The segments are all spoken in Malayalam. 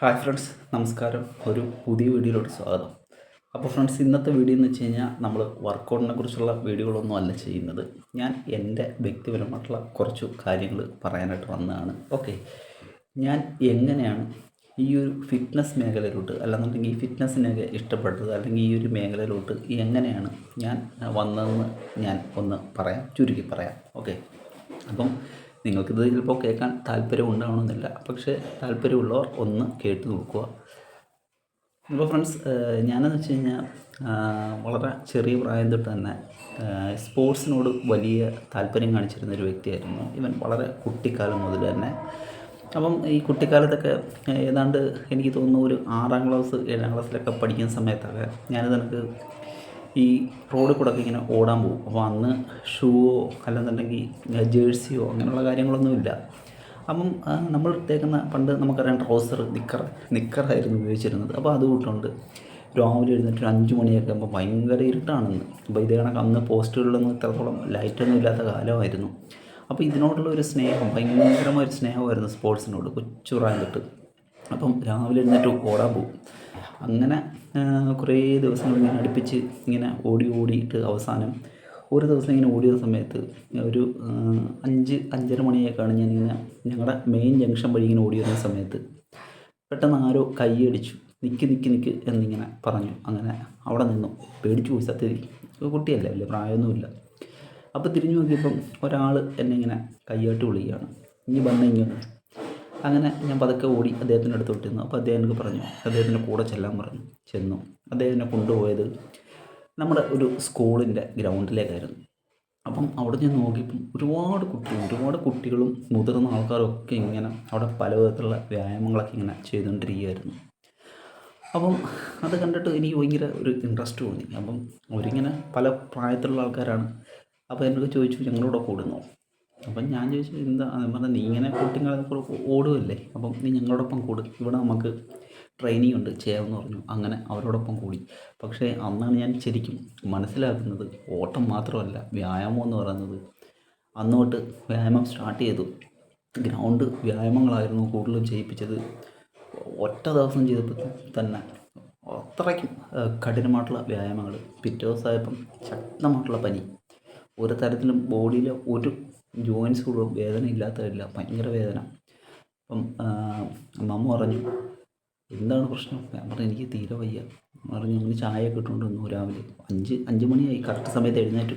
ഹായ് ഫ്രണ്ട്സ് നമസ്കാരം. ഒരു പുതിയ വീഡിയോയിലോട്ട് സ്വാഗതം. അപ്പോൾ ഫ്രണ്ട്സ് ഇന്നത്തെ വീഡിയോ എന്ന് വെച്ച് കഴിഞ്ഞാൽ നമ്മൾ വർക്കൗട്ടിനെ കുറിച്ചുള്ള വീഡിയോകളൊന്നും അല്ല ചെയ്യുന്നത്. ഞാൻ എന്റെ വ്യക്തിപരമായിട്ടുള്ള കുറച്ച് കാര്യങ്ങൾ പറയാനായിട്ട് വന്നതാണ്. ഓക്കെ ഞാൻ എങ്ങനെയാണ് ഈ ഒരു ഫിറ്റ്നസ് മേഖലയിലോട്ട് അല്ലെന്നുണ്ടെങ്കിൽ ഈ ഫിറ്റ്നസ്സിനെയൊക്കെ ഇഷ്ടപ്പെട്ടത് അല്ലെങ്കിൽ ഈ ഒരു മേഖലയിലോട്ട് എങ്ങനെയാണ് ഞാൻ വന്നതെന്ന് ഞാൻ ഒന്ന് പറയാം ചുരുക്കി പറയാം. ഓക്കെ അപ്പം നിങ്ങൾക്കിത് ചിലപ്പോൾ കേൾക്കാൻ താല്പര്യം ഉണ്ടാവണമെന്നില്ല പക്ഷേ താല്പര്യമുള്ളവർ ഒന്ന് കേട്ട് നോക്കുക. അപ്പോൾ ഫ്രണ്ട്സ് ഞാനെന്ന് വെച്ച് കഴിഞ്ഞാൽ വളരെ ചെറിയ പ്രായം തൊട്ട് തന്നെ സ്പോർട്സിനോട് വലിയ താല്പര്യം കാണിച്ചിരുന്ന ഒരു വ്യക്തിയായിരുന്നു. ഇവൻ വളരെ കുട്ടിക്കാലം മുതൽ തന്നെ. അപ്പം ഈ കുട്ടിക്കാലത്തൊക്കെ ഏതാണ്ട് എനിക്ക് തോന്നുന്നു ഒരു ആറാം ക്ലാസ് ഏഴാം ക്ലാസ്സിലൊക്കെ പഠിക്കുന്ന സമയത്തൊക്കെ ഞാനിത് എനിക്ക് ഈ റോഡിൽ ഒക്കെ ഇങ്ങനെ ഓടാൻ പോകും. അപ്പോൾ അന്ന് ഷൂവോ അല്ലെന്നുണ്ടെങ്കിൽ ജേഴ്സിയോ അങ്ങനെയുള്ള കാര്യങ്ങളൊന്നുമില്ല. അപ്പം നമ്മൾ തേക്കുന്ന പണ്ട് നമുക്കറിയാം ട്രൗസർ നിക്കർ നിക്കറായിരുന്നു ഉപയോഗിച്ചിരുന്നത്. അപ്പോൾ അത് കൂട്ടുണ്ട് രാവിലെ എഴുന്നേറ്റ് ഒരു അഞ്ച് മണിയൊക്കെ ആകുമ്പോൾ ഭയങ്കര ഇരുട്ടാണെന്ന്. അപ്പോൾ ഇത് കണക്ക് അന്ന് പോസ്റ്റുകളിലൊന്നും ഇത്രത്തോളം ലൈറ്റൊന്നും ഇല്ലാത്ത കാലമായിരുന്നു. അപ്പോൾ ഇതിനോടുള്ള ഒരു സ്നേഹം ഭയങ്കരമായ ഒരു സ്നേഹമായിരുന്നു സ്പോർട്സിനോട് കൊച്ചു പ്രായം തൊട്ട് അപ്പം രാവിലെ എഴുന്നേറ്റ് ഓടാൻ പോകും. അങ്ങനെ കുറേ ദിവസങ്ങൾ ഇങ്ങനെ അടുപ്പിച്ച് ഇങ്ങനെ ഓടി ഓടിയിട്ട് അവസാനം ഒരു ദിവസം ഇങ്ങനെ ഓടിയ സമയത്ത് ഒരു അഞ്ച് അഞ്ചര മണിയൊക്കെയാണ് ഞാനിങ്ങനെ ഞങ്ങളുടെ മെയിൻ ജംഗ്ഷൻ വഴി ഇങ്ങനെ ഓടി വരുന്ന സമയത്ത് പെട്ടെന്ന് ആരോ കൈയടിച്ചു നിൽക്ക് നിൽക്ക് നിൽക്ക് എന്നിങ്ങനെ പറഞ്ഞു. അങ്ങനെ അവിടെ നിന്നു. പേടിച്ചു പോയി സത്യത്തിൽ. കുട്ടിയല്ല വലിയ പ്രായമൊന്നുമില്ല. അപ്പോൾ തിരിഞ്ഞു നോക്കിയപ്പം ഒരാൾ എന്നെ ഇങ്ങനെ കൈയായിട്ട് വിളിക്കുകയാണ്. ഇനി വന്ന ഇങ്ങനെ അങ്ങനെ ഞാൻ പതുക്കെ ഓടി അദ്ദേഹത്തിന്റെ അടുത്ത് വിട്ടിരുന്നു. അപ്പോൾ അദ്ദേഹം എനിക്ക് പറഞ്ഞു അദ്ദേഹത്തിന്റെ കൂടെ ചെല്ലാൻ പറഞ്ഞു. ചെന്നു. അദ്ദേഹത്തിനെ കൊണ്ടുപോയത് നമ്മുടെ ഒരു സ്കൂളിന്റെ ഗ്രൗണ്ടിലേക്കായിരുന്നു. അപ്പം അവിടെ ഞാൻ നോക്കിയപ്പം ഒരുപാട് കുട്ടികൾ ഒരുപാട് കുട്ടികളും മുതിർന്ന ആൾക്കാരും ഒക്കെ ഇങ്ങനെ അവിടെ പല വിധത്തിലുള്ള വ്യായാമങ്ങളൊക്കെ ഇങ്ങനെ ചെയ്തുകൊണ്ടിരിക്കുകയായിരുന്നു. അപ്പം അത് കണ്ടിട്ട് എനിക്ക് ഭയങ്കര ഒരു ഇൻട്രസ്റ്റ് തോന്നി. അപ്പം അവരിങ്ങനെ പല പ്രായത്തിലുള്ള ആൾക്കാരാണ്. അപ്പോൾ എന്നോട് ചോദിച്ചു ഞങ്ങളോട് കൂടുന്നോ? അപ്പം ഞാൻ ചോദിച്ചു എന്താ? ഞാൻ പറഞ്ഞാൽ നീ ഇങ്ങനെ കുട്ടികളെ ഓടുമല്ലേ അപ്പം നീ ഞങ്ങളോടൊപ്പം കൂടു. ഇവിടെ നമുക്ക് ട്രെയിനിങ് ഉണ്ട് ചെയ്യാമെന്ന് പറഞ്ഞു. അങ്ങനെ അവരോടൊപ്പം കൂടി. പക്ഷേ അന്നാണ് ഞാൻ ശരിക്കും മനസ്സിലാക്കുന്നത് ഓട്ടം മാത്രമല്ല വ്യായാമം എന്ന് പറയുന്നത്. അന്ന് തൊട്ട് വ്യായാമം സ്റ്റാർട്ട് ചെയ്തു. ഗ്രൗണ്ട് വ്യായാമങ്ങളായിരുന്നു കൂടുതലും ചെയ്യിപ്പിച്ചത്. ഒറ്റ ദിവസം ചെയ്തപ്പോൾ തന്നെ അത്രയ്ക്കും കഠിനമായിട്ടുള്ള വ്യായാമങ്ങൾ. പിറ്റേ ദിവസമായപ്പം ശക്തമായിട്ടുള്ള പനി. ഒരു തരത്തിലും ബോഡിയിലെ ഒരു ജോയിൻസ് കൂടും വേദന ഇല്ലാത്തതല്ല ഭയങ്കര വേദന. അപ്പം അമ്മമ്മ മമ്മ പറഞ്ഞു എന്താണ് പ്രശ്നം? ഞാൻ പറഞ്ഞു എനിക്ക് തീരെ വയ്യ. പറഞ്ഞു ഇങ്ങനെ ഒക്കെ ഇട്ടുകൊണ്ട് വന്നു രാവിലെ. അഞ്ച് അഞ്ച് മണിയായി. കറക്റ്റ് സമയത്ത് എഴുന്നേറ്റു.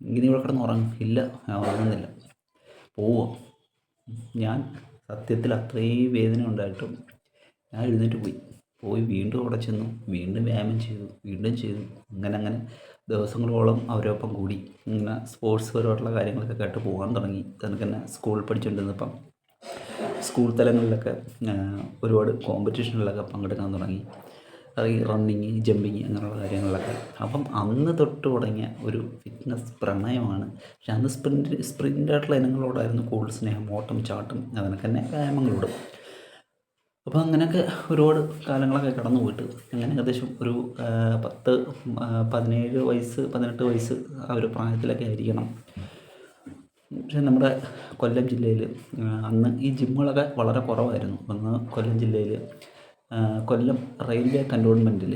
ഇങ്ങനെ ഇവിടെ കിടന്ന് ഉറങ്ങും. ഇല്ല ഞാൻ ഉറങ്ങുന്നില്ല. പോവോ. ഞാൻ സത്യത്തിൽ അത്രയും വേദന ഉണ്ടായിട്ടും ഞാൻ എഴുന്നേറ്റ് പോയി. പോയി വീണ്ടും അവിടെ ചെന്നു വീണ്ടും വ്യായാമം ചെയ്തു വീണ്ടും ചെയ്തു. അങ്ങനെ അങ്ങനെ ദിവസങ്ങളോളം അവരൊപ്പം കൂടി ഇങ്ങനെ സ്പോർട്സ് പരമായിട്ടുള്ള കാര്യങ്ങളൊക്കെ കേട്ട് പോകാൻ തുടങ്ങി. തനിക്ക് തന്നെ സ്കൂളിൽ പഠിച്ചുകൊണ്ടിരുന്നപ്പം സ്കൂൾ തലങ്ങളിലൊക്കെ ഒരുപാട് കോമ്പറ്റീഷനിലൊക്കെ പങ്കെടുക്കാൻ തുടങ്ങി. അതായത് റണ്ണിങ് ജമ്പിങ് അങ്ങനെയുള്ള കാര്യങ്ങളിലൊക്കെ. അപ്പം അന്ന് തൊട്ട് തുടങ്ങിയ ഒരു ഫിറ്റ്നസ് പ്രണയമാണ്. പക്ഷെ അന്ന് സ്പ്രിന്റ് സ്പ്രിന്റായിട്ടുള്ള ഇനങ്ങളോടായിരുന്നു കൂടുതൽ സ്നേഹം ഓട്ടം ചാട്ടം അതിനൊക്കെ തന്നെ വ്യായാമങ്ങളോട്. അപ്പോൾ അങ്ങനെയൊക്കെ ഒരുപാട് കാലങ്ങളൊക്കെ കടന്നു പോയിട്ട് അങ്ങനെ ഏകദേശം ഒരു പത്ത് പതിനേഴ് വയസ്സ് പതിനെട്ട് വയസ്സ് ആ ഒരു പ്രായത്തിലൊക്കെ ആയിരിക്കണം. പക്ഷേ നമ്മുടെ കൊല്ലം ജില്ലയിൽ അന്ന് ഈ ജിമ്മുകളൊക്കെ വളരെ കുറവായിരുന്നു. അന്ന് കൊല്ലം ജില്ലയിൽ കൊല്ലം റെയിൽവേ കന്റോൺമെന്റിൽ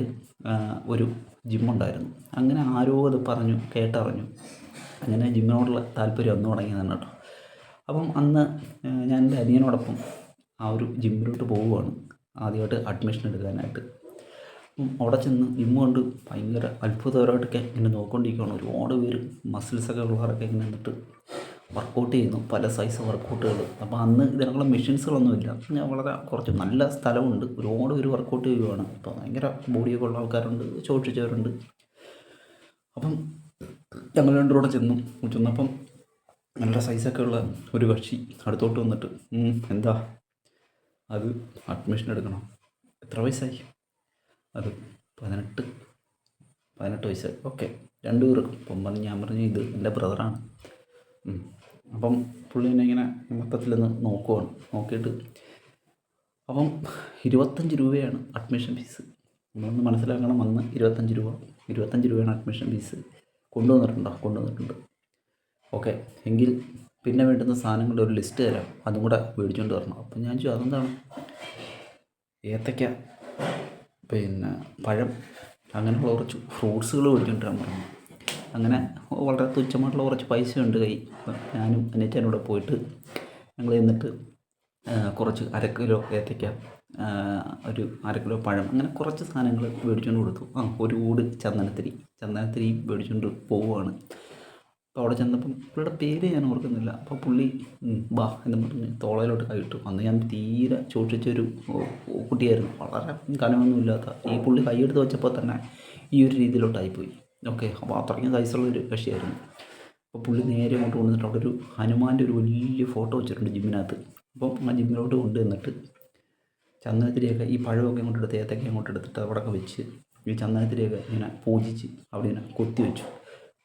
ഒരു ജിമ്മുണ്ടായിരുന്നു. അങ്ങനെ ആരോ അത് പറഞ്ഞു കേട്ടറിഞ്ഞു. അങ്ങനെ ജിമ്മിനോടുള്ള താല്പര്യം അന്ന് തുടങ്ങിയതാണ് കേട്ടോ. അപ്പം അന്ന് ഞാൻ എന്റെ അനിയനോടൊപ്പം ആ ഒരു ജിമ്മിലോട്ട് പോവുകയാണ് ആദ്യമായിട്ട് അഡ്മിഷൻ എടുക്കാനായിട്ട്. അപ്പം അവിടെ ചെന്ന് ജിമ്മ് കൊണ്ട് ഭയങ്കര അത്ഭുതകരമായിട്ടൊക്കെ ഇങ്ങനെ നോക്കിക്കൊണ്ടിരിക്കുകയാണ് ഒരുപാട് പേര് മസിൽസൊക്കെ ഉള്ളവരൊക്കെ ഇങ്ങനെ നിന്നിട്ട് വർക്കൗട്ട് ചെയ്യുന്നു. പല സൈസ് വർക്കൗട്ടുകൾ അപ്പോൾ അന്ന് ഇതിനുള്ള മെഷീൻസുകളൊന്നുമില്ല ഞാൻ വളരെ കുറച്ച് നല്ല സ്ഥലമുണ്ട്. ഒരുപാട് പേര് വർക്കൗട്ട് ചെയ്യുകയാണ് അപ്പോൾ ഭയങ്കര ബോഡിയൊക്കെ ഉള്ള ആൾക്കാരുണ്ട് ചോദിച്ചവരുണ്ട് അപ്പം ഞങ്ങൾ രണ്ടും കൂടെ ചെന്നു. ചെന്നപ്പം നല്ല സൈസൊക്കെ ഉള്ള ഒരു കക്ഷി അടുത്തോട്ട് വന്നിട്ട് എന്താ? അത് അഡ്മിഷൻ എടുക്കണം. എത്ര വയസ്സായി? അത് പതിനെട്ട്. പതിനെട്ട് വയസ്സായി. ഓക്കെ രണ്ടു പേർക്കും അപ്പം പറഞ്ഞു ഞാൻ പറഞ്ഞു ഇത് എന്റെ ബ്രദറാണ്. അപ്പം പുള്ളി എന്നെ ഇങ്ങനെ മൊത്തത്തിലൊന്ന് നോക്കുവാണ്. നോക്കിയിട്ട് അപ്പം ഇരുപത്തഞ്ച് രൂപയാണ് അഡ്മിഷൻ ഫീസ് നമ്മളൊന്ന് മനസ്സിലാക്കണം അന്ന് ഇരുപത്തഞ്ച് രൂപ. ഇരുപത്തഞ്ച് രൂപയാണ് അഡ്മിഷൻ ഫീസ് കൊണ്ടുവന്നിട്ടുണ്ടോ? കൊണ്ടുവന്നിട്ടുണ്ട്. ഓക്കെ എങ്കിൽ പിന്നെ വേണ്ടുന്ന സാധനങ്ങളുടെ ഒരു ലിസ്റ്റ് തരാം. അതും കൂടെ മേടിച്ചുകൊണ്ട് വരണം. അപ്പം ഞാൻ ചോദിച്ചു അതെന്താണ്? ഏത്തയ്ക്ക പിന്നെ പഴം അങ്ങനെയുള്ള കുറച്ച് ഫ്രൂട്ട്സുകൾ മേടിച്ചുകൊണ്ട് വരാൻ പറഞ്ഞു. അങ്ങനെ വളരെ തുച്ഛമായിട്ടുള്ള കുറച്ച് പൈസ ഉണ്ട് കൈ ഞാനും അനിയച്ചാനും കൂടെ പോയിട്ട് ഞങ്ങൾ എന്നിട്ട് കുറച്ച് അര കിലോ ഏത്തയ്ക്ക ഒരു അര കിലോ പഴം അങ്ങനെ കുറച്ച് സാധനങ്ങൾ മേടിച്ചുകൊണ്ട് കൊടുത്തു. ആ ഒരു ഊട് ചന്ദനത്തിരി. ചന്ദനത്തിരി മേടിച്ചുകൊണ്ട് പോവുകയാണ് അപ്പോൾ അവിടെ ചെന്നപ്പം പുള്ളിയുടെ പേര് ഞാൻ ഓർക്കുന്നില്ല. അപ്പോൾ പുള്ളി ബാ എന്ന് പറഞ്ഞ് തോളയിലോട്ട് കൈയിട്ടു അന്ന് ഞാൻ തീരെ ചൂഷിച്ചൊരു കുട്ടിയായിരുന്നു. വളരെ കനമൊന്നുമില്ലാത്ത ഈ പുള്ളി കൈയെടുത്ത് വെച്ചപ്പോൾ തന്നെ ഈ ഒരു രീതിയിലോട്ടായിപ്പോയി ഓക്കെ അപ്പോൾ അത്രയ്ക്കും സൈസുള്ള ഒരു കക്ഷിയായിരുന്നു. അപ്പോൾ പുള്ളി നേരെ അങ്ങോട്ട് കൊണ്ടുവന്നിട്ട് അവിടെ ഒരു ഹനുമാന്റെ ഒരു വലിയ ഫോട്ടോ വെച്ചിട്ടുണ്ട് ജിമ്മിനകത്ത്. അപ്പം ആ ജിമ്മിലോട്ട് കൊണ്ടുവന്നിട്ട് ചന്ദനത്തിരിയൊക്കെ ഈ പഴമൊക്കെ അങ്ങോട്ട് എടുത്ത് ഏത്തൊക്കെ അങ്ങോട്ട് എടുത്തിട്ട് അവിടെയൊക്കെ വെച്ച് ഈ ചന്ദനത്തിരിയൊക്കെ ഇങ്ങനെ പൂജിച്ച് അവിടെ ഇങ്ങനെ കൊത്തി വെച്ചു.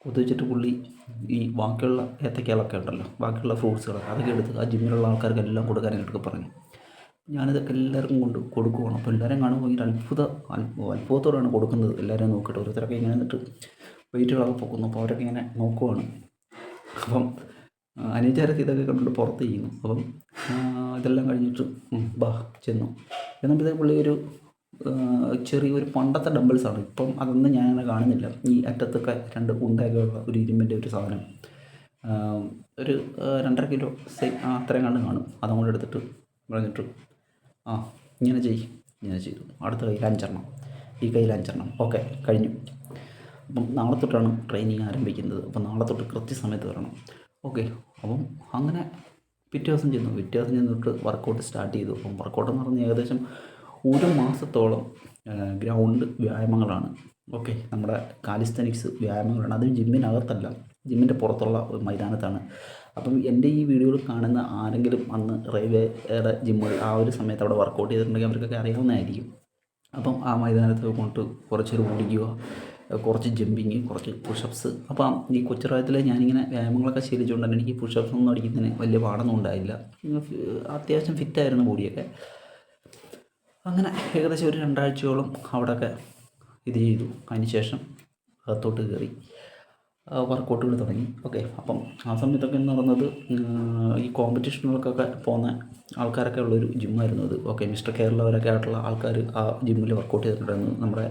കൊത്തി വെച്ചിട്ട് പുള്ളി ഈ ബാക്കിയുള്ള ഏത്തക്കകളൊക്കെ ഉണ്ടല്ലോ ബാക്കിയുള്ള ഫ്രൂട്ട്സുകളൊക്കെ അതൊക്കെ എടുത്ത് ആ ജിമ്മിലുള്ള ആൾക്കാർക്ക് എല്ലാം കൊടുക്കാനായിട്ടൊക്കെ പറഞ്ഞു. ഞാനിതൊക്കെ എല്ലാവർക്കും കൊണ്ട് കൊടുക്കുവാണ്. അപ്പോൾ എല്ലാവരും കാണുമ്പോൾ ഭയങ്കര അത്ഭുത അത്ഭു- അത്ഭുതത്തോടെയാണ് കൊടുക്കുന്നത്. എല്ലാവരും നോക്കിയിട്ട് ഓരോരുത്തരൊക്കെ ഇങ്ങനെ നിന്നിട്ട് വെയിറ്റുകളൊക്കെ പൊക്കുന്നു. അപ്പോൾ അവരൊക്കെ ഇങ്ങനെ നോക്കുവാണ്. അപ്പം അനിയച്ചാരൊക്കെ ഇതൊക്കെ കണ്ടിട്ട് പുറത്ത് ചെയ്യുന്നു. അപ്പം ഇതെല്ലാം കഴിഞ്ഞിട്ട് ബാ ചെന്നു. എന്നിട്ട് പുള്ളി ഒരു ചെറിയൊരു പണ്ടത്തെ ഡംബിൾസാണ് ഇപ്പം അതൊന്നും ഞാൻ അങ്ങനെ കാണുന്നില്ല. ഈ അറ്റത്തൊക്കെ രണ്ട് ഉണ്ടയൊക്കെ ഉള്ള ഒരു ഇരുമ്പിന്റെ ഒരു സാധനം. ഒരു രണ്ടര കിലോ സെയിം അത്രയും കണ്ട് കാണും. അതുകൊണ്ട് എടുത്തിട്ട് പറഞ്ഞിട്ട് ആ ഇങ്ങനെ ചെയ് ഇങ്ങനെ ചെയ്തു. അടുത്ത കയ്യിൽ അഞ്ചെണ്ണം. ഈ കയ്യിൽ അഞ്ചെണ്ണം. ഓക്കെ കഴിഞ്ഞു. അപ്പം നാളെ തൊട്ടാണ് ട്രെയിനിങ് ആരംഭിക്കുന്നത്. അപ്പം നാളെ തൊട്ട് കൃത്യസമയത്ത് വരണം. ഓക്കെ അപ്പം അങ്ങനെ പിറ്റേ ദിവസം ചെന്നു. പിറ്റേ ദിവസം ചെന്നിട്ട് വർക്കൗട്ട് സ്റ്റാർട്ട് ചെയ്തു. അപ്പം വർക്കൗട്ട് എന്ന് പറഞ്ഞാൽ ഏകദേശം ഒരു മാസത്തോളം ഗ്രൗണ്ട് വ്യായാമങ്ങളാണ്. ഓക്കെ നമ്മുടെ കാലിസ്തനിക്സ് വ്യായാമങ്ങളാണ്. അതും ജിമ്മിനകത്തല്ല. ജിമ്മിന്റെ പുറത്തുള്ള ഒരു മൈതാനത്താണ്. അപ്പം എന്റെ ഈ വീഡിയോയിൽ കാണുന്ന ആരെങ്കിലും അന്ന് റെയിൽവേയുടെ ജിമ്മിൽ ആ ഒരു സമയത്ത് അവിടെ വർക്കൗട്ട് ചെയ്തിട്ടുണ്ടെങ്കിൽ അവർക്കൊക്കെ അറിയാവുന്നതായിരിക്കും. അപ്പം ആ മൈതാനത്ത് കൊണ്ട് കുറച്ചൊരു ഓടിക്കുക കുറച്ച് ജമ്പിങ് കുറച്ച് പുഷപ്സ്. അപ്പം ഈ കൊച്ചുറായത്തിൽ ഞാനിങ്ങനെ വ്യായാമങ്ങളൊക്കെ ശീലിച്ചുകൊണ്ട് തന്നെ എനിക്ക് പുഷപ്സ് ഒന്നും അടിക്കുന്നതിന് വലിയ പാടൊന്നും ഉണ്ടായില്ല. അത്യാവശ്യം ഫിറ്റായിരുന്നു ബോഡിയൊക്കെ. അങ്ങനെ ഏകദേശം ഒരു രണ്ടാഴ്ചയോളം അവിടെയൊക്കെ ഇത് ചെയ്തു. അതിന് ശേഷം അകത്തോട്ട് കയറി വർക്കൗട്ടുകൾ തുടങ്ങി. ഓക്കെ അപ്പം ആ സമയത്തൊക്കെ എന്ന് പറയുന്നത് ഈ കോമ്പറ്റീഷനുകൾക്കൊക്കെ പോകുന്ന ആൾക്കാരൊക്കെ ഉള്ളൊരു ജിമ്മായിരുന്നു അത്. ഓക്കെ മിസ്റ്റർ കേരളവരൊക്കെ ആയിട്ടുള്ള ആൾക്കാർ ആ ജിമ്മിൽ വർക്കൗട്ട് ചെയ്തിട്ടുണ്ടായിരുന്നു. നമ്മുടെ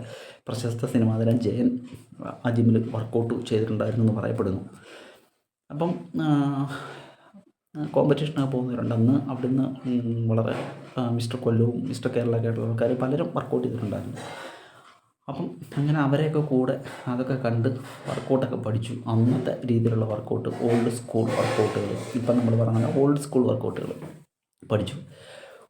പ്രശസ്ത സിനിമാതരൻ ജയൻ ആ ജിമ്മിൽ വർക്കൗട്ട് ചെയ്തിട്ടുണ്ടായിരുന്നു എന്ന് പറയപ്പെടുന്നു. അപ്പം കോമ്പറ്റീഷനൊക്കെ പോകുന്നവരുണ്ട്. അന്ന് അവിടുന്ന് വളരെ മിസ്റ്റർ കൊല്ലവും മിസ്റ്റർ കേരള ആയിട്ടുള്ള ആൾക്കാർ പലരും വർക്കൗട്ട് ചെയ്തിട്ടുണ്ടായിരുന്നു. അപ്പം അങ്ങനെ അവരെയൊക്കെ കൂടെ അതൊക്കെ കണ്ട് വർക്കൗട്ടൊക്കെ പഠിച്ചു. അന്നത്തെ രീതിയിലുള്ള വർക്കൗട്ട് ഓൾഡ് സ്കൂൾ വർക്കൗട്ടുകൾ ഇപ്പം നമ്മൾ പറഞ്ഞ ഓൾഡ് സ്കൂൾ വർക്കൗട്ടുകൾ പഠിച്ചു.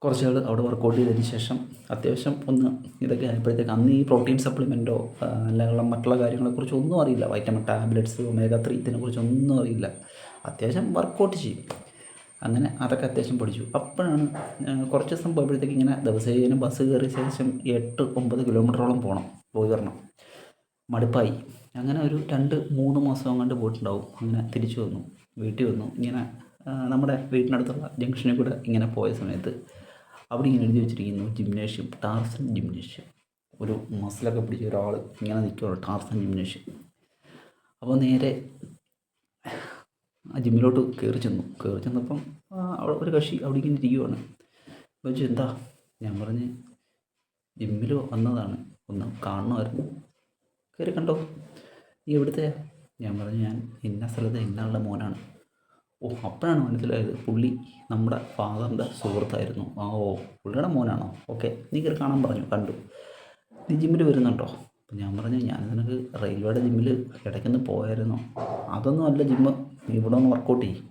കുറച്ച് നാൾ അവിടെ വർക്കൗട്ട് ചെയ്തതിന് ശേഷം അത്യാവശ്യം ഒന്ന് ഇതൊക്കെ ആയപ്പോഴത്തേക്ക് അന്ന് ഈ പ്രോട്ടീൻ സപ്ലിമെന്റോ അല്ലെങ്കിൽ മറ്റുള്ള കാര്യങ്ങളെക്കുറിച്ച് ഒന്നും അറിയില്ല. വൈറ്റമിൻ ടാബ്ലറ്റ്സ് ഒമേഗ ത്രീ ഇതിനെക്കുറിച്ച് ഒന്നും അറിയില്ല. അത്യാവശ്യം വർക്കൗട്ട് ചെയ്യും. അങ്ങനെ അതൊക്കെ അത്യാവശ്യം പഠിച്ചു. അപ്പോഴാണ് കുറച്ച് ദിവസം പോയപ്പോഴത്തേക്ക് ഇങ്ങനെ ദിവസേന ബസ് കയറിയ ശേഷം എട്ട് ഒമ്പത് കിലോമീറ്ററോളം പോകണം പോയി വരണം. മടുപ്പായി. അങ്ങനെ ഒരു രണ്ട് മൂന്ന് മാസം അങ്ങോട്ട് പോയിട്ടുണ്ടാവും. അങ്ങനെ തിരിച്ചു വന്നു വീട്ടിൽ വന്നു. ഇങ്ങനെ നമ്മുടെ വീട്ടിനടുത്തുള്ള ജംഗ്ഷനിൽ കൂടെ ഇങ്ങനെ പോയ സമയത്ത് അവിടെ ഇങ്ങനെ എഴുതി വെച്ചിരിക്കുന്നു ജിംനേഷ്യം ടാർസൻ ജിംനേഷ്യം ഒരു മസിലൊക്കെ പിടിച്ച ഒരാൾ ഇങ്ങനെ നിൽക്കുകയാണ് ടാർസൻ ജിംനേഷ്യം അപ്പോൾ നേരെ ആ ജിമ്മിലോട്ട് കയറി ചെന്നു. കയറി ചെന്നപ്പം അവിടെ ഒരു കക്ഷി അവിടെ ഇങ്ങനെ ഇരിക്കുവാണ്. ചോദിച്ചു എന്താ? ഞാൻ പറഞ്ഞ് ജിമ്മിൽ വന്നതാണ്. ഒന്ന് കാണണമായിരുന്നു. കയറി കണ്ടോ? നീ എവിടുത്തെ? ഞാൻ പറഞ്ഞു ഞാൻ ഇന്ന സ്ഥലത്ത് ഇന്നാളുടെ മോനാണ്. ഓ അപ്പോഴാണ് മനസ്സിലായത് പുള്ളി നമ്മുടെ ഫാദറിന്റെ സുഹൃത്തായിരുന്നു. ആ ഓ പുള്ളിയുടെ മോനാണോ? ഓക്കെ നീ കയറി കാണാൻ പറഞ്ഞു കണ്ടു. നീ ജിമ്മിൽ വരുന്നുണ്ടോ? അപ്പം ഞാൻ പറഞ്ഞു ഞാൻ നിനക്ക് റെയിൽവേയുടെ ജിമ്മിൽ ഇടയ്ക്കൊന്ന് പോയായിരുന്നോ. അതൊന്നും അല്ല ജിമ്മ്. ഇവിടെ ഒന്ന് വർക്കൗട്ട് ചെയ്യും.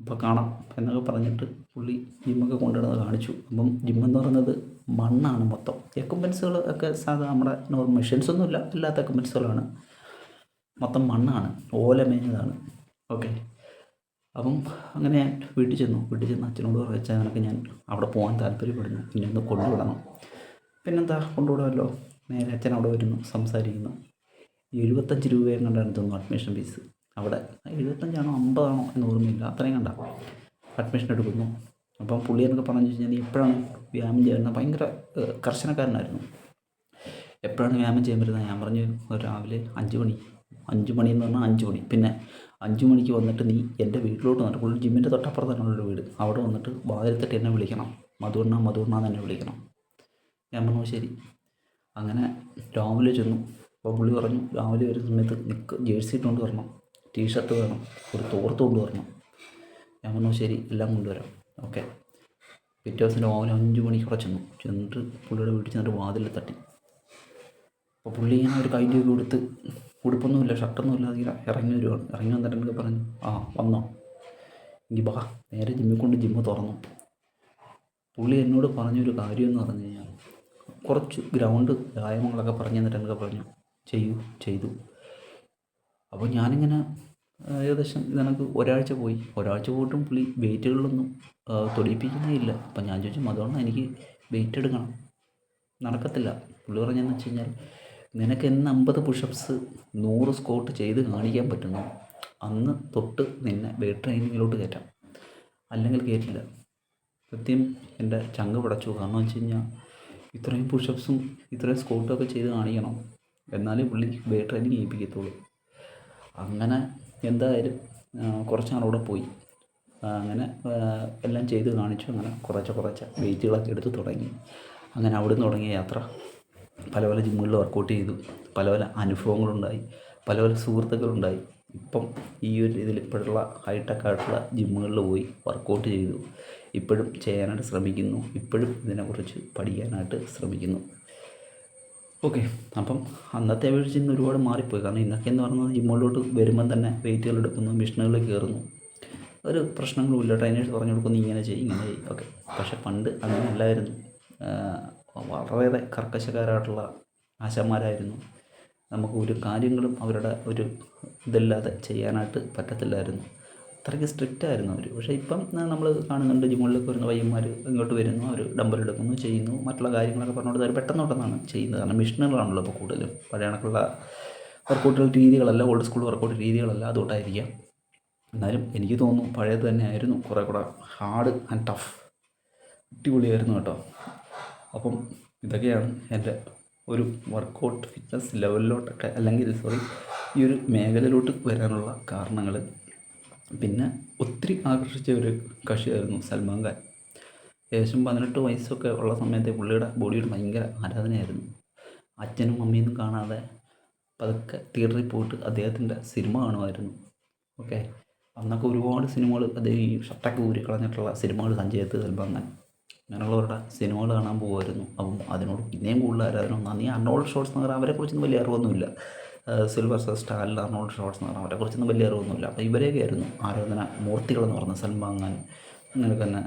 അപ്പോൾ കാണാം. എന്നൊക്കെ പറഞ്ഞിട്ട് പുള്ളി ജിമ്മൊക്കെ കൊണ്ടുവരുന്നത് കാണിച്ചു. അപ്പം ജിമ്മെന്ന് പറയുന്നത് മണ്ണാണ് മൊത്തം. എക്യുപ്മെൻസുകൾ ഒക്കെ സാധാ നമ്മുടെ നോർമൽ മെഷീൻസ് ഒന്നുമില്ല അല്ലാത്ത എക്യുപ്മെൻസുകളാണ് മൊത്തം മണ്ണാണ്. ഓല മേഞ്ഞതാണ്. ഓക്കെ അപ്പം അങ്ങനെ ഞാൻ വീട്ടിൽ ചെന്നു. വീട്ടിൽ ചെന്ന് അച്ഛനോട് പറഞ്ഞാൽ നിനക്ക് ഞാൻ അവിടെ പോകാൻ താല്പര്യപ്പെടുന്നു. പിന്നെ ഒന്ന് കൊണ്ടുവിടണം. പിന്നെന്താ കൊണ്ടുവിടാമല്ലോ. നേരെ അച്ഛൻ അവിടെ വരുന്നു സംസാരിക്കുന്നു. എഴുപത്തഞ്ച് രൂപയും കണ്ടാണ് തോന്നുന്നു അഡ്മിഷൻ ഫീസ് അവിടെ എഴുപത്തഞ്ചാണോ അമ്പതാണോ എന്ന് ഓർമ്മയില്ല. അത്രയും കണ്ട. അഡ്മിഷൻ എടുക്കുന്നു. അപ്പം പുള്ളി എന്നൊക്കെ പറഞ്ഞു കഴിഞ്ഞാൽ എപ്പോഴാണ് വ്യായാമം ചെയ്യുന്നത് ഭയങ്കര കർശനക്കാരനായിരുന്നു. എപ്പോഴാണ് വ്യായാമം ചെയ്യാൻ പറ്റുന്നത്? ഞാൻ പറഞ്ഞു രാവിലെ അഞ്ച് മണി. അഞ്ച് മണി എന്ന് പറഞ്ഞാൽ അഞ്ച് മണി. പിന്നെ അഞ്ച് മണിക്ക് വന്നിട്ട് നീ എന്റെ വീട്ടിലോട്ട് വന്നിട്ട് പുള്ളി ജിമ്മിന്റെ തൊട്ടപ്പുറത്ത് ഒരു വീട്. അവിടെ വന്നിട്ട് വാതിലത്തിട്ട് എന്നെ വിളിക്കണം. മധുണ്ണ മധുണ്ണ എന്ന് എന്നെ വിളിക്കണം. ഞാൻ പറഞ്ഞു ശരി. അങ്ങനെ രാവിലെ ചെന്നു. അപ്പോൾ പുള്ളി പറഞ്ഞു രാവിലെ ഒരു സമയത്ത് നിൽക്ക് ജേഴ്സി ഇട്ടുകൊണ്ട് വരണം. ടീഷർട്ട് വേണം. ഒരു തോർത്ത് കൊണ്ടുവരണം. ഞാൻ പറഞ്ഞു ശരി എല്ലാം കൊണ്ടുവരാം. ഓക്കെ. പിറ്റേ ദിവസം രാവിലെ അഞ്ച് മണിക്ക് അവിടെ ചെന്നു. ചെന്നിട്ട് പുള്ളിയുടെ വീട്ടിൽ ചെന്നിട്ട് വാതിൽ തട്ടി. അപ്പോൾ പുള്ളി ഇങ്ങനെ ഒരു കൈന്റെ ഒക്കെ കൊടുത്ത് ഉടുപ്പൊന്നുമില്ല ഷർട്ടൊന്നും ഇല്ലാതെ ഇങ്ങനെ ഇറങ്ങി വരുവാണ്. ഇറങ്ങി വന്നിട്ട് പറഞ്ഞു ആ വന്നോ. എനിക്ക് ബാ നേരെ ജിമ്മിൽ കൊണ്ട് ജിമ്മ് തുറന്നു. പുള്ളി എന്നോട് പറഞ്ഞൊരു കാര്യം എന്ന് പറഞ്ഞു കഴിഞ്ഞാൽ കുറച്ച് ഗ്രൗണ്ട് വ്യായാമങ്ങളൊക്കെ പറഞ്ഞു തന്നിട്ട് എനിക്ക് പറഞ്ഞു ചെയ്യൂ ചെയ്തു. അപ്പോൾ ഞാനിങ്ങനെ ഏകദേശം ഇതെനിക്ക് ഒരാഴ്ച പോയി. ഒരാഴ്ച പോയിട്ടും പുള്ളി വെയിറ്റുകളിലൊന്നും തൊടിയിപ്പിക്കുന്നേ ഇല്ല. അപ്പം ഞാൻ ചോദിച്ചു അതുകൊണ്ട് എനിക്ക് വെയിറ്റ് എടുക്കണം. നടക്കത്തില്ല. പുള്ളി പറഞ്ഞതെന്ന് വെച്ച് കഴിഞ്ഞാൽ നിനക്ക് എന്ന് അമ്പത് പുഷപ്സ് നൂറ് സ്കോട്ട് ചെയ്ത് കാണിക്കാൻ പറ്റുന്നു. അന്ന് തൊട്ട് നിന്നെ വെയിറ്റ് ട്രെയിനിങ്ങിലോട്ട് കയറ്റാം. അല്ലെങ്കിൽ കയറ്റില്ല. സത്യം എന്റെ ചങ്ക് പടച്ചു. കാരണം വെച്ച് കഴിഞ്ഞാൽ ഇത്രയും പുഷപ്സും ഇത്രയും സ്കോട്ടും ഒക്കെ ചെയ്ത് കാണിക്കണം. എന്നാലേ പുള്ളി വെയിറ്റ് ട്രെയിനിങ് ചെയ്യിപ്പിക്കത്തുള്ളൂ അങ്ങനെ എന്തായാലും കുറച്ച് നാളവിടെ പോയി. അങ്ങനെ എല്ലാം ചെയ്ത് കാണിച്ചു. അങ്ങനെ കുറച്ച് കുറച്ച് വെയിറ്റുകളൊക്കെ എടുത്ത് തുടങ്ങി. അങ്ങനെ അവിടെ നിന്ന് തുടങ്ങിയ യാത്ര. പല പല ജിമ്മുകളിൽ വർക്കൗട്ട് ചെയ്തു. പല പല അനുഭവങ്ങളുണ്ടായി. പല പല സുഹൃത്തുക്കളുണ്ടായി. ഇപ്പം ഈ ഒരു ഇതിൽ ഇപ്പോഴുള്ള ഹൈടെക് ആയിട്ടുള്ള ജിമ്മുകളിൽ പോയി വർക്കൗട്ട് ചെയ്തു. ഇപ്പോഴും ചെയ്യാനായിട്ട് ശ്രമിക്കുന്നു. ഇപ്പോഴും ഇതിനെക്കുറിച്ച് പഠിക്കാനായിട്ട് ശ്രമിക്കുന്നു. ഓക്കെ. അപ്പം അന്നത്തെ അപേക്ഷിച്ച് ഇന്ന് ഒരുപാട് മാറിപ്പോയി. കാരണം ഇന്നൊക്കെ എന്ന് പറഞ്ഞാൽ ജിമ്മുകളിലോട്ട് വരുമ്പം തന്നെ വെയിറ്റുകൾ എടുക്കുന്നു മിഷനുകളിൽ കയറുന്നു. ഒരു പ്രശ്നങ്ങളുമില്ല ട്രെയിനേഴ്സ് പറഞ്ഞു കൊടുക്കുന്നു ഇങ്ങനെ ചെയ്യും ഇങ്ങനെ ചെയ്യും. ഓക്കെ. പക്ഷെ പണ്ട് അങ്ങനെ അല്ലായിരുന്നു. ആഹ് വളരെ കർക്കശക്കാരായിട്ടുള്ള ആശാന്മാരായിരുന്നു. നമുക്ക് ഒരു കാര്യങ്ങളും അവരുടെ ഒരു ഇതില്ലാതെ ചെയ്യാനായിട്ട് പറ്റത്തില്ലായിരുന്നു. അത്രയ്ക്ക് സ്ട്രിക്റ്റ് ആയിരുന്നു അവർ പക്ഷേ ഇപ്പം നമ്മൾ കാണുന്നുണ്ട് ജിമ്മുകളിലേക്ക് വരുന്ന പയ്യന്മാർ ഇങ്ങോട്ട് വരുന്നു അവർ ഡമ്പൽ എടുക്കുന്നു ചെയ്യുന്നു മറ്റുള്ള കാര്യങ്ങളൊക്കെ പറഞ്ഞു അവർ പെട്ടെന്ന് പെട്ടെന്നാണ് ചെയ്യുന്നത്. കാരണം മെഷീനുകളാണല്ലോ ഇപ്പോൾ കൂടുതലും. പഴയ കണക്കുള്ള വർക്കൗട്ടുകൾ രീതികളല്ല ഓൾഡ് സ്കൂൾ വർക്കൗട്ട് രീതികളല്ല അതുകൊണ്ടായിരിക്കാം. എന്നാലും എനിക്ക് തോന്നുന്നു പഴയത് തന്നെ ആയിരുന്നു കുറേ കൂടെ ഹാർഡ് ആൻഡ് ടഫ് അടിപൊളിയായിരുന്നു കേട്ടോ. അപ്പം ഇതൊക്കെയാണ് എന്റെ ഒരു വർക്കൗട്ട് ഫിറ്റ്നസ് ലെവലിലോട്ടൊക്കെ അല്ലെങ്കിൽ സോറി ഈ ഒരു മേഖലയിലോട്ട് വരാനുള്ള കാരണങ്ങൾ പിന്നെ ഒത്തിരി ആകർഷിച്ച ഒരു കക്ഷിയായിരുന്നു സൽമാൻ ഖാൻ. ഏകദേശം പതിനെട്ട് വയസ്സൊക്കെ ഉള്ള സമയത്ത് പുള്ളിയുടെ ബോഡിയുടെ ഭയങ്കര ആരാധനയായിരുന്നു. അച്ഛനും അമ്മയും കാണാതെ പതുക്കെ തിയേറ്ററിൽ പോയിട്ട് അദ്ദേഹത്തിന്റെ സിനിമ കാണുമായിരുന്നു. ഓക്കെ? അന്നൊക്കെ ഒരുപാട് സിനിമകൾ അദ്ദേഹം ഈ ഷർട്ടൊക്കെ ഊരിക്കളഞ്ഞിട്ടുള്ള സിനിമകൾ സഞ്ചയത്ത് സൽമാൻ ഖാൻ. അങ്ങനെയുള്ളവരുടെ സിനിമകൾ കാണാൻ പോകുമായിരുന്നു. അപ്പം അതിനോട് പിന്നെയും കൂടുതൽ ആരാധന നന്ദി അർണോൾഡ് ഷോർട്സ് പറഞ്ഞാൽ അവരെക്കുറിച്ചൊന്നും വലിയ അറിവൊന്നുമില്ല. സിൽവർ സ്റ്റാലിൻ അർണോൾഡ് ഷോർട്സ് എന്ന് പറഞ്ഞാൽ അവരെക്കുറിച്ചൊന്നും വലിയ അറിവൊന്നുമില്ല. അപ്പോൾ ഇവരെയൊക്കെ ആയിരുന്നു ആരാധന മൂർത്തികളെന്ന് പറഞ്ഞ സൽമാൻ അങ്ങനെ തന്നെ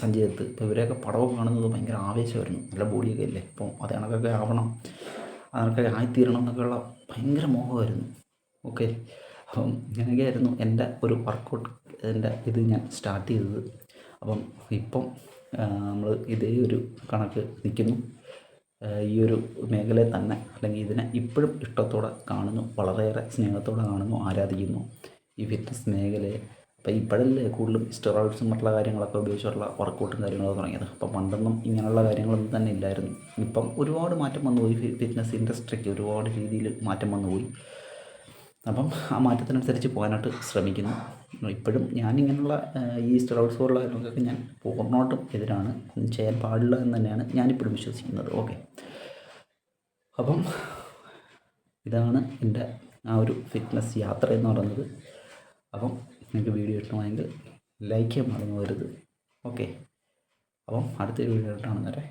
സഞ്ജയത്ത് ഇപ്പോൾ ഇവരെയൊക്കെ പടമൊക്കെ കാണുന്നത് ഭയങ്കര ആവേശമായിരുന്നു. നല്ല ബോഡിയൊക്കെ ഇല്ലേ? അപ്പോൾ അത് കണക്കൊക്കെ ആവണം അതൊക്കെ ആയിത്തീരണം എന്നൊക്കെയുള്ള ഭയങ്കര മോഹമായിരുന്നു. ഓക്കെ. അപ്പം ഇങ്ങനെയൊക്കെയായിരുന്നു എന്റെ ഒരു വർക്കൗട്ട് എന്റെ ഇത് ഞാൻ സ്റ്റാർട്ട് ചെയ്തത്. അപ്പം ഇപ്പം നമ്മൾ ഇതേ ഒരു കണക്ക് നിൽക്കുന്നു. ഈ ഒരു മേഖലയെ തന്നെ അല്ലെങ്കിൽ ഇതിനെ ഇപ്പോഴും ഇഷ്ടത്തോടെ കാണുന്നു വളരെയേറെ സ്നേഹത്തോടെ കാണുന്നു ആരാധിക്കുന്നു. ഈ ഫിറ്റ്നസ് മേഖലയെ. അപ്പോൾ ഇപ്പോഴല്ലേ കൂടുതലും സ്റ്റെറോയിഡ്സും മറ്റുള്ള കാര്യങ്ങളൊക്കെ ഉപയോഗിച്ചുള്ള വർക്കൗട്ടും കാര്യങ്ങളൊക്കെ തുടങ്ങിയത്. അപ്പോൾ പണ്ടൊന്നും ഇങ്ങനെയുള്ള കാര്യങ്ങളൊന്നും തന്നെ ഇല്ലായിരുന്നു. ഇപ്പം ഒരുപാട് മാറ്റം വന്നുപോയി ഫിറ്റ്നസ് ഇൻഡസ്ട്രിക്ക് ഒരുപാട് രീതിയിൽ മാറ്റം വന്നുപോയി അപ്പം ആ മാറ്റത്തിനനുസരിച്ച് പോകാനായിട്ട് ശ്രമിക്കുന്നു. ഇപ്പോഴും ഞാനിങ്ങനെയുള്ള ഈ സ്റ്റെറോയിഡ്സ് പോലുള്ള കാര്യങ്ങൾക്കൊക്കെ ഞാൻ പൂർണമായിട്ടും എതിരാണ്. ചെയ്യാൻ പാടില്ല എന്ന് തന്നെയാണ് ഞാനിപ്പോഴും വിശ്വസിക്കുന്നത്. ഓക്കെ അപ്പം ഇതാണ് എന്റെ ആ ഒരു ഫിറ്റ്നസ് യാത്ര എന്ന് പറയുന്നത്. അപ്പം നിങ്ങൾക്ക് വീഡിയോ ഇഷ്ടമായെങ്കിൽ ലൈക്ക് ചെയ്യാൻ മറന്നു വരുത് ഓക്കെ അപ്പം അടുത്തൊരു വീഡിയോ ആയിട്ടാണ്